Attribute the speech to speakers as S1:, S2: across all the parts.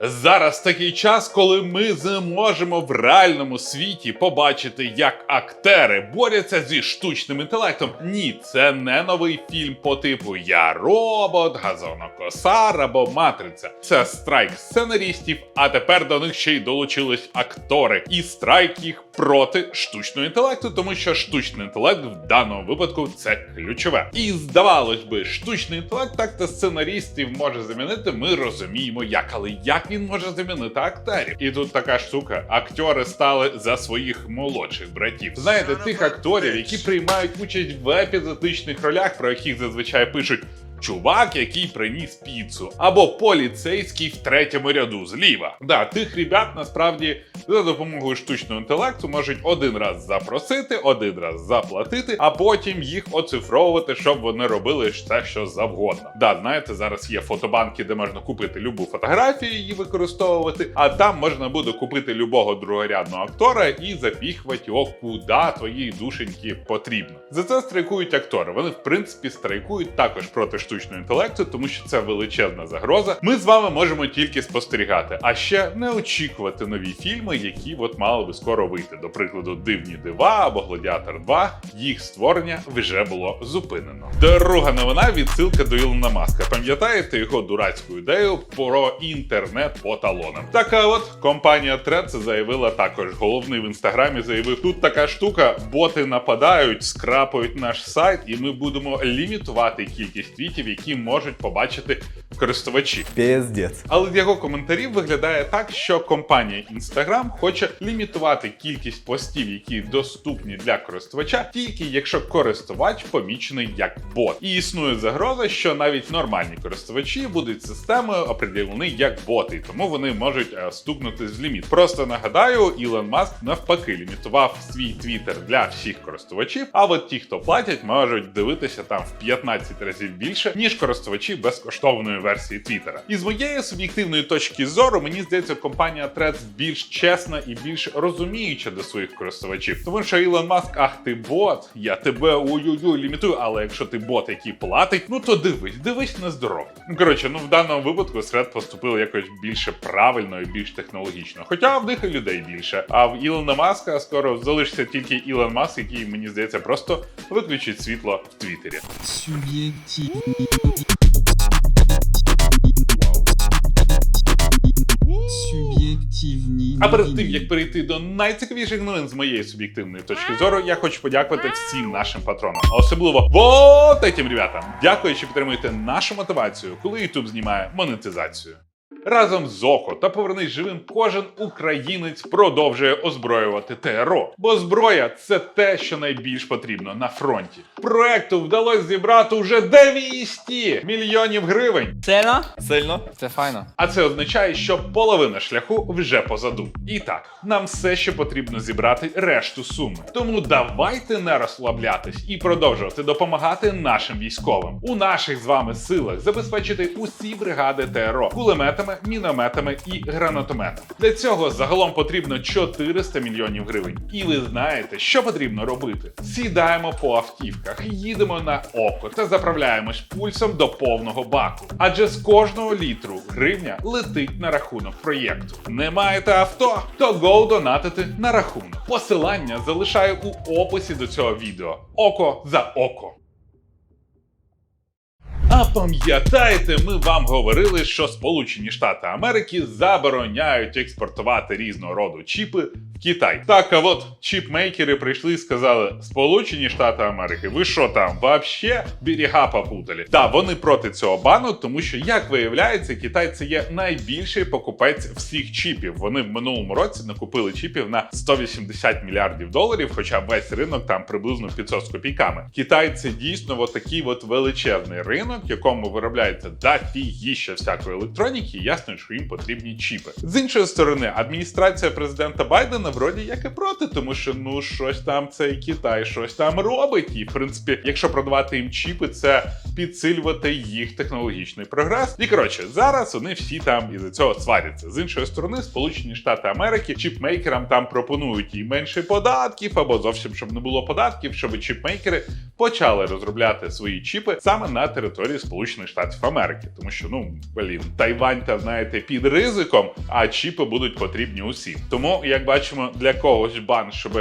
S1: Зараз такий час, коли ми зможемо в реальному світі побачити, як актери борються зі штучним інтелектом. Ні, це не новий фільм по типу Я робот, газонокосар або Матриця. Це страйк сценарістів, а тепер до них ще й долучились актори. І страйк їх проти штучного інтелекту, тому що штучний інтелект в даному випадку це ключове. І здавалось би, штучний інтелект так та сценарістів може замінити. Ми розуміємо, як, але як він може замінити акторів? І тут така штука: актори стали за своїх молодших братів. Знаєте, тих акторів, які приймають участь в епізодичних ролях, про яких зазвичай пишуть. Чувак, який приніс піцу, або поліцейський в третьому ряду зліва. Да, тих ребят насправді за допомогою штучного інтелекту можуть один раз запросити, один раз заплатити, а потім їх оцифровувати, щоб вони робили все, що завгодно. Да, знаєте, зараз є фотобанки, де можна купити любу фотографію її використовувати, а там можна буде купити любого другорядного актора і запіхувати його куди твоїй душеньки потрібно. За це страйкують актори. Вони в принципі страйкують також проти штучного інтелекту, тому що це величезна загроза. Ми з вами можемо тільки спостерігати, а ще не очікувати нові фільми, які от мали би скоро вийти. До прикладу, дивні дива або Гладіатор 2. Їх створення вже було зупинено. Друга новина відсилка до Ілона Маска. Пам'ятаєте його дурацьку ідею про інтернет по талонам? Така от компанія Threads заявила також. Головний в інстаграмі заявив: тут така штука, боти нападають, скрапають наш сайт, і ми будемо лімітувати кількість твітів, які можуть побачити користувачі.
S2: Пиздец.
S1: Але його коментарів виглядає так, що компанія Instagram хоче лімітувати кількість постів, які доступні для користувача, тільки якщо користувач помічений як бот. І існує загроза, що навіть нормальні користувачі будуть системою определені як боти, тому вони можуть е, стукнути з ліміт. Просто нагадаю, Ілон Маск навпаки лімітував свій твіттер для всіх користувачів. А от ті, хто платять, можуть дивитися там в 15 разів більше, ніж користувачі безкоштовної версії Твіттера. І з моєї суб'єктивної точки зору, мені здається, компанія Threads більш чесна і більш розуміюча до своїх користувачів. Тому що Ілон Маск, ах ти бот, я тебе ой-ой-ой лімітую. Але якщо ти бот, який платить, ну то дивись, дивись на здоров'я. Ну коротше, ну в даному випадку Threads поступили якось більше правильно і більш технологічно. Хоча в них і людей більше. А в Ілона Маска скоро залишиться тільки Ілон Маск, який мені здається просто виключить світло в Твіттері.
S3: Субъективный.
S1: А перед тим як перейти до найцікавіших новин з моєї суб'єктивної точки зору, я хочу подякувати всім нашим патронам, особливо вот этим ребятам. Дякую, що підтримуєте нашу мотивацію, коли YouTube знімає монетизацію. Разом з ОКО та повернись живим кожен українець продовжує озброювати ТРО. Бо зброя це те, що найбільш потрібно на фронті. Проекту вдалося зібрати уже 200 мільйонів гривень.
S4: Сильно?
S2: Сильно?
S4: Це файно.
S1: А це означає, що половина шляху вже позаду. І так, нам все ще потрібно зібрати решту суми. Тому давайте не розслаблятись і продовжувати допомагати нашим військовим у наших з вами силах забезпечити усі бригади ТРО кулеметами, мінометами і гранатометами. Для цього загалом потрібно 400 мільйонів гривень. І ви знаєте, що потрібно робити? Сідаємо по автівках, їдемо на око та заправляємось пульсом до повного баку. Адже з кожного літру гривня летить на рахунок проєкту. Не маєте авто? То go донатити на рахунок. Посилання залишаю у описі до цього відео. Око за око. А пам'ятаєте, ми вам говорили, що Сполучені Штати Америки забороняють експортувати різного роду чіпи в Китай. Так, а от чіпмейкери прийшли і сказали: Сполучені Штати Америки, ви що там, вообще берега попутали? Так, вони проти цього бану, тому що, як виявляється, Китай це є найбільший покупець всіх чіпів. Вони в минулому році накупили чіпів на 180 мільярдів доларів, хоча весь ринок там приблизно 500 з копійками. Китай це дійсно от такий от величезний ринок, в якому виробляється дофігіща всякої електроніки, ясно, що їм потрібні чіпи. З іншої сторони, адміністрація президента Байдена вроді як і проти, тому що ну щось там цей Китай щось там робить. І в принципі, якщо продавати їм чіпи, це підсилювати їх технологічний прогрес. І коротше, зараз вони всі там із цього сваряться. З іншої сторони, Сполучені Штати Америки чіпмейкерам там пропонують і менше податків, або зовсім щоб не було податків, щоб чіпмейкери почали розробляти свої чіпи саме на території Сполучених Штатів Америки, тому що ну блін, Тайвань та знаєте під ризиком, а чіпи будуть потрібні усім. Тому, як бачимо, для когось бан, щоб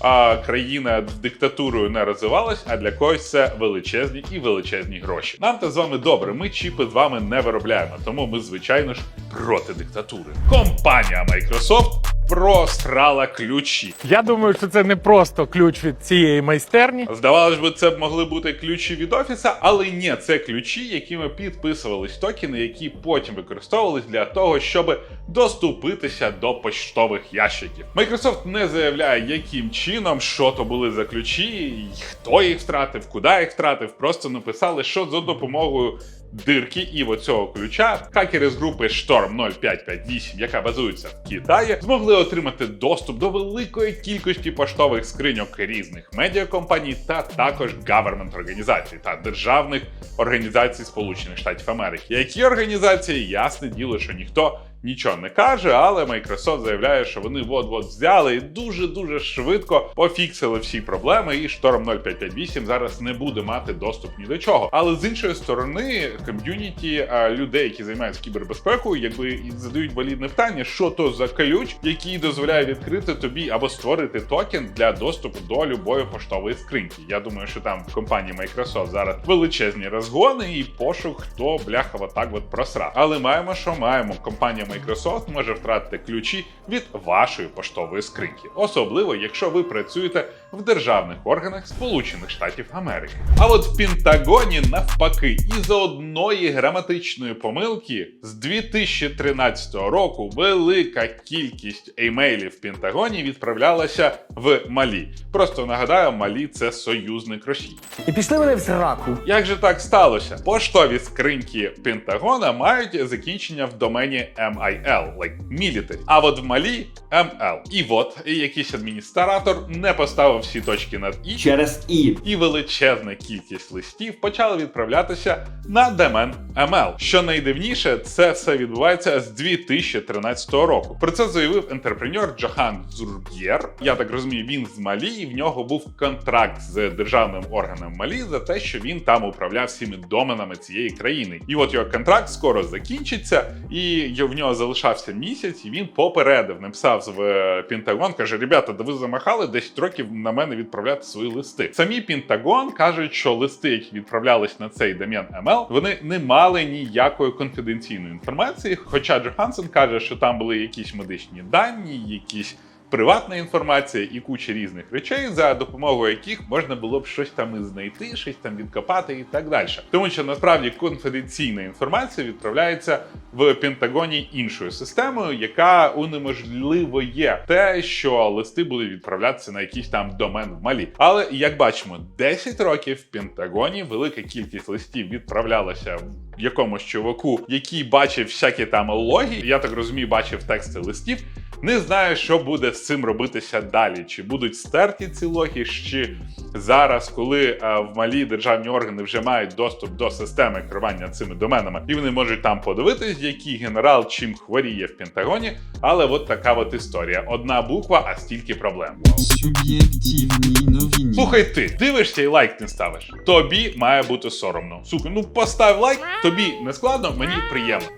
S1: а, країна з диктатурою не розвивалась, а для когось це величезні і величезні гроші. Нам та з вами добре. Ми чіпи з вами не виробляємо, тому ми звичайно ж проти диктатури. Компанія Microsoft просрала ключі.
S2: Я думаю, що це не просто ключ від цієї майстерні.
S1: Здавалось би, це могли бути ключі від офіса, але ні, це ключі, якими підписувались токени, які потім використовувались для того, щоб доступитися до поштових ящиків. Microsoft не заявляє, яким чином, що то були за ключі, хто їх втратив, куди їх втратив. Просто написали, що за допомогою. Дирки і в оцього ключа хакери з групи Storm 0558, яка базується в Китаї, змогли отримати доступ до великої кількості поштових скриньок різних медіакомпаній та також гавермент організацій та державних організацій Сполучених Штатів Америки. Які організації, ясне діло, що ніхто нічого не каже, але Microsoft заявляє, що вони от-от взяли і дуже дуже швидко пофіксили всі проблеми. І Storm 0558 зараз не буде мати доступ ні до чого. Але з іншої сторони, ком'юніті людей, які займаються кібербезпекою, якби задають валідне питання, що то за ключ, який дозволяє відкрити тобі або створити токен для доступу до любої поштової скриньки. Я думаю, що там в компанії Microsoft зараз величезні розгони і пошук, хто бляха отак от просрав. Але маємо, що маємо. Компанія Microsoft може втратити ключі від вашої поштової скриньки, особливо якщо ви працюєте в державних органах Сполучених Штатів Америки. А от в Пентагоні навпаки, із-за одної граматичної помилки з 2013 року велика кількість емейлів в Пентагоні відправлялася в Малі. Просто нагадаю, Малі це союзник Росії.
S4: І пішли вони в сраку.
S1: Як же так сталося? Поштові скриньки Пентагона мають закінчення в домені MIL, like military. А от в Малі ML. І от якийсь адміністратор не поставив всі точки над і.
S5: через і.
S1: І величезна кількість листів почала відправлятися на домен ML. Що найдивніше, це все відбувається з 2013 року. Про це заявив ентерпренер Джохан Зурб'єр. Я так розумію, він з Малі, і в нього був контракт з державним органом Малі за те, що він там управляв всіми доменами цієї країни. І от його контракт скоро закінчиться, і в нього залишався місяць, і він попередив, написав в е, Пентагон, каже: Ребята, да ви замахали 10 років на мене відправляти свої листи. Самі Пентагон кажуть, що листи, які відправлялись на цей домен ML, вони не мали ніякої конфіденційної інформації. Хоча Джохансен каже, що там були якісь медичні дані, якісь. Приватна інформація і куча різних речей, за допомогою яких можна було б щось там і знайти, щось там відкопати і так далі. Тому що насправді конфіденційна інформація відправляється в Пентагоні іншою системою, яка унеможливує те, що листи будуть відправлятися на якийсь там домен в Малі. Але як бачимо, 10 років в Пентагоні велика кількість листів відправлялася в якомусь чуваку, який бачив всякі там логі. Я так розумію, бачив тексти листів. Не знаю, що буде з цим робитися далі. Чи будуть стерті ці логи, чи зараз, коли е, в малі державні органи вже мають доступ до системи керування цими доменами, і вони можуть там подивитись, який генерал чим хворіє в Пентагоні. Але от така от історія: одна буква, а стільки проблем.
S3: Суб'єктивні новини.
S1: Слухай, ти дивишся і лайк не ставиш. Тобі має бути соромно. Сука, ну постав лайк, тобі не складно, мені приємно.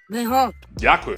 S1: Дякую.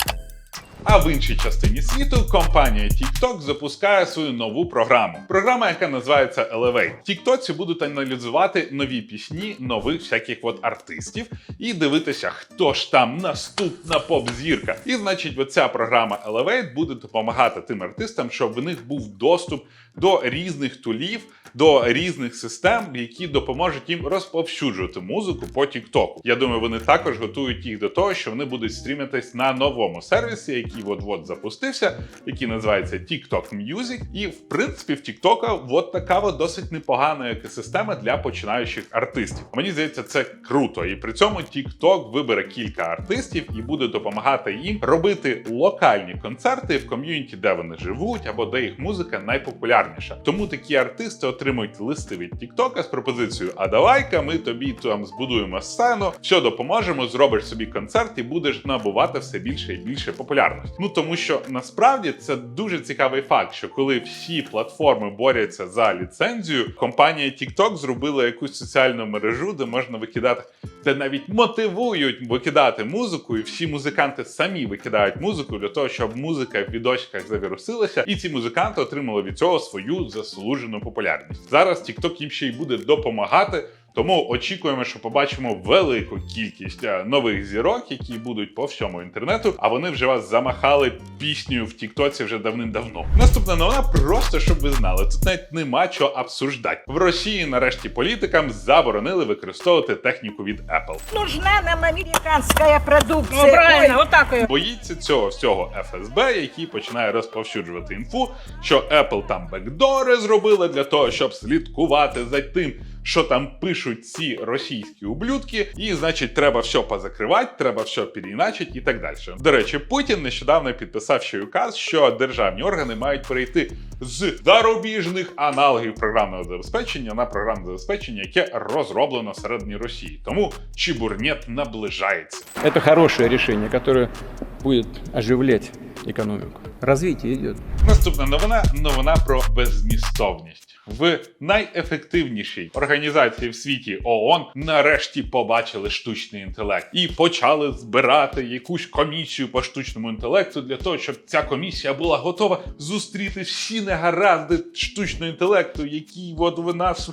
S1: А в іншій частині світу компанія TikTok запускає свою нову програму. Програма, яка називається Elevate. TikTok будуть аналізувати нові пісні нових всяких от артистів і дивитися, хто ж там наступна поп-зірка. І значить, оця програма Elevate буде допомагати тим артистам, щоб в них був доступ до різних тулів, до різних систем, які допоможуть їм розповсюджувати музику по TikTok. Я думаю, вони також готують їх до того, що вони будуть стрімитись на новому сервісі, який який от-от запустився, який називається TikTok Music. І в принципі в TikTok от така от досить непогана екосистема для починаючих артистів. Мені здається, це круто. І при цьому TikTok вибере кілька артистів і буде допомагати їм робити локальні концерти в ком'юніті, де вони живуть, або де їх музика найпопулярніша. Тому такі артисти отримують листи від TikTok з пропозицією: А давай-ка ми тобі там збудуємо сцену, все допоможемо, зробиш собі концерт і будеш набувати все більше і більше популярності. Ну тому що насправді це дуже цікавий факт, що коли всі платформи борються за ліцензію, компанія TikTok зробила якусь соціальну мережу, де можна викидати, де навіть мотивують викидати музику, і всі музиканти самі викидають музику для того, щоб музика в відосиках завірусилася, і ці музиканти отримали від цього свою заслужену популярність. Зараз TikTok їм ще й буде допомагати. Тому очікуємо, що побачимо велику кількість е, нових зірок, які будуть по всьому інтернету. А вони вже вас замахали піснею в Тіктоці вже давним-давно. Наступна новина, просто щоб ви знали, тут навіть нема чого обсуждати. В Росії нарешті політикам заборонили використовувати техніку від Apple.
S4: Нужна нам американская продукция.
S5: Ну, правильно, вот так.
S1: Боїться цього всього ФСБ, який починає розповсюджувати інфу, що Apple там бекдори зробили для того, щоб слідкувати за тим, що там пишуть ці російські ублюдки, і значить, треба все позакривати, треба все переіначити і так далі. До речі, Путін нещодавно підписав ще указ, що державні органи мають перейти з зарубіжних аналогів програмного забезпечення на програмне забезпечення, яке розроблено всередині Росії. Тому чебурнет наближається.
S6: Это хорошее решение, которое будет оживлять экономику. Развитие идет.
S1: Наступна новина новина про беззмістовність. В найефективнішій організації в світі ООН нарешті побачили штучний інтелект і почали збирати якусь комісію по штучному інтелекту для того, щоб ця комісія була готова зустріти всі негаразди штучного інтелекту, які от в нас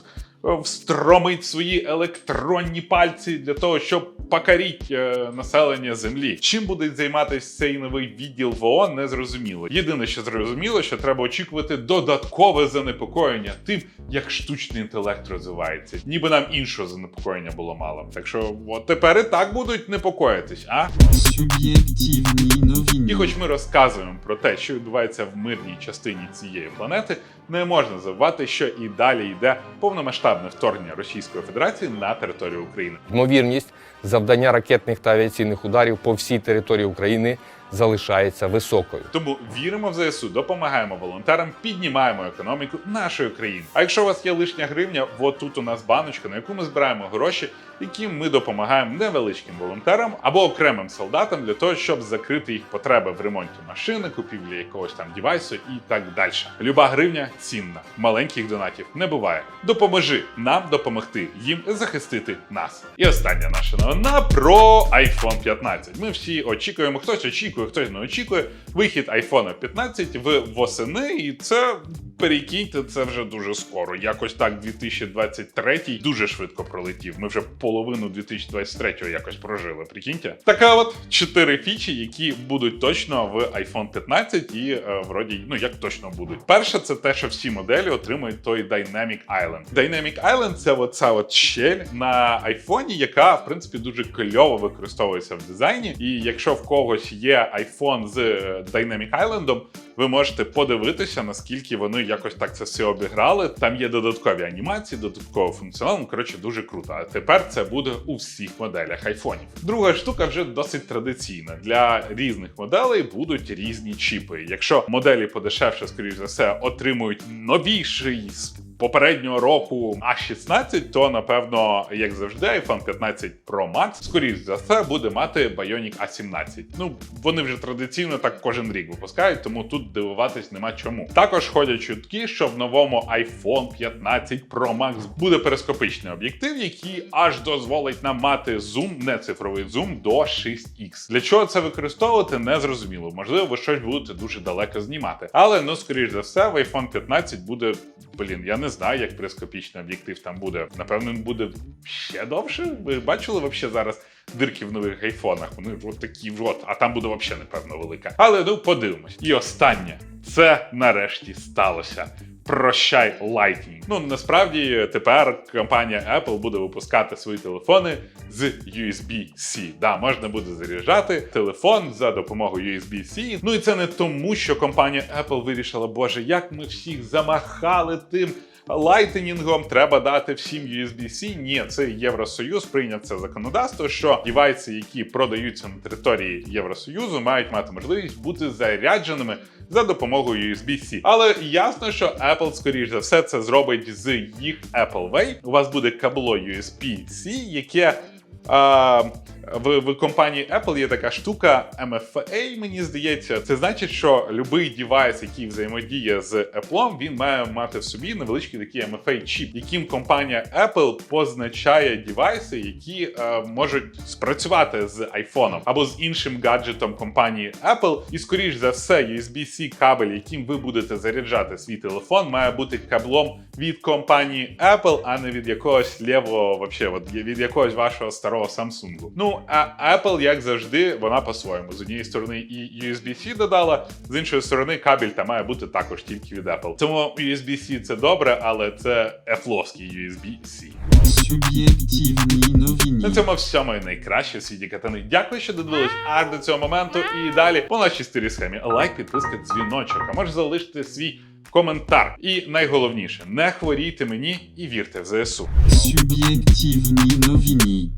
S1: встромить свої електронні пальці для того, щоб покоріть е, населення землі. Чим буде займатися цей новий відділ в ООН, не зрозуміло. Єдине, що зрозуміло, що треба очікувати додаткове занепокоєння тим, як штучний інтелект розвивається. Ніби нам іншого занепокоєння було мало. Так що от тепер і так будуть непокоїтись, а?
S3: Суб'єктивні новини.
S1: І хоч ми розказуємо про те, що відбувається в мирній частині цієї планети, не можна забувати, що і далі йде повномасштабне вторгнення Російської Федерації на територію України.
S7: Ймовірність завдання ракетних та авіаційних ударів по всій території України залишається високою.
S1: Тому віримо в ЗСУ, допомагаємо волонтерам, піднімаємо економіку нашої країни. А якщо у вас є лишня гривня, от тут у нас баночка, на яку ми збираємо гроші, яким ми допомагаємо невеличким волонтерам або окремим солдатам для того, щоб закрити їх потреби в ремонті машини, купівлі якогось там дівайсу і так далі. Люба гривня цінна. Маленьких донатів не буває. Допоможи нам допомогти їм захистити нас. І остання наша новина про iPhone 15. Ми всі очікуємо, хтось очікує, хтось не очікує. Вихід iPhone 15 в восени, і це перекиньте, це вже дуже скоро. Якось так 2023 дуже швидко пролетів. Ми вже половину 2023 якось прожили. Прикиньте. Така от чотири фічі, які будуть точно в iPhone 15 і е, вроді, ну як точно будуть. Перше, це те, що всі моделі отримують той Dynamic Island. Dynamic Island це оця от щель на айфоні, яка в принципі дуже кльово використовується в дизайні. І якщо в когось є iPhone з е, Dynamic Island, ви можете подивитися, наскільки вони якось так це все обіграли. Там є додаткові анімації, додатковий функціонал. Ну, коротше, дуже круто. А тепер це буде у всіх моделях айфонів. Друга штука вже досить традиційна. Для різних моделей будуть різні чіпи. Якщо моделі подешевше, скоріш за все, отримують новіший попереднього року А16, то напевно, як завжди, iPhone 15 Pro Max, скоріш за все, буде мати Bionic A17. Ну вони вже традиційно так кожен рік випускають, тому тут дивуватись нема чому. Також ходять чутки, що в новому iPhone 15 Pro Max буде перископичний об'єктив, який аж дозволить нам мати зум, не цифровий зум, до 6x. Для чого це використовувати, не зрозуміло. Можливо, ви щось будете дуже далеко знімати. Але ну, скоріш за все, в iPhone 15 буде. Блін, я не знаю, як перископічний об'єктив там буде. Напевно, він буде ще довше. Ви бачили вообще зараз дирки в нових айфонах? Вони от такі от, а там буде взагалі, напевно, велика. Але ну подивимось. І останнє це нарешті сталося. Прощай Lightning. Ну насправді тепер компанія Apple буде випускати свої телефони з USB-C. Да, можна буде заряджати телефон за допомогою USB-C. Ну і це не тому, що компанія Apple вирішила, боже, як ми всіх замахали тим. Лайтенінгом треба дати всім USB-C. Ні, це Євросоюз прийняв це законодавство, що дівайси, які продаються на території Євросоюзу, мають мати можливість бути зарядженими за допомогою USB-C. Але ясно, що Apple, скоріш за все, це зробить з їх Apple Way. У вас буде кабло USB-C, яке. А, в, в компанії Apple є така штука MFA, мені здається. Це значить, що будь-який девайс, який взаємодіє з Apple, він має мати в собі невеличкий такий MFA чіп, яким компанія Apple позначає девайси, які е, можуть спрацювати з iPhone або з іншим гаджетом компанії Apple. І скоріш за все, USB-C кабель, яким ви будете заряджати свій телефон, має бути каблом від компанії Apple, а не від якогось лівого, вообще, от від якогось вашого старого Samsung. Ну а Apple, як завжди, вона по-своєму. З однієї сторони і USB-C додала, з іншої сторони, кабель там має бути також тільки від Apple. Тому USB-C це добре, але це Apple-овський USB-C.
S3: Суб'єктивні новини.
S1: На цьому всьому і найкраще в світі катани. Дякую, що додивились аж до цього моменту. І далі по нашій старій схемі. Лайк, підписка, дзвіночок. А можеш залишити свій коментар. І найголовніше, не хворійте мені і вірте в ЗСУ.
S3: Суб'єктивні новини.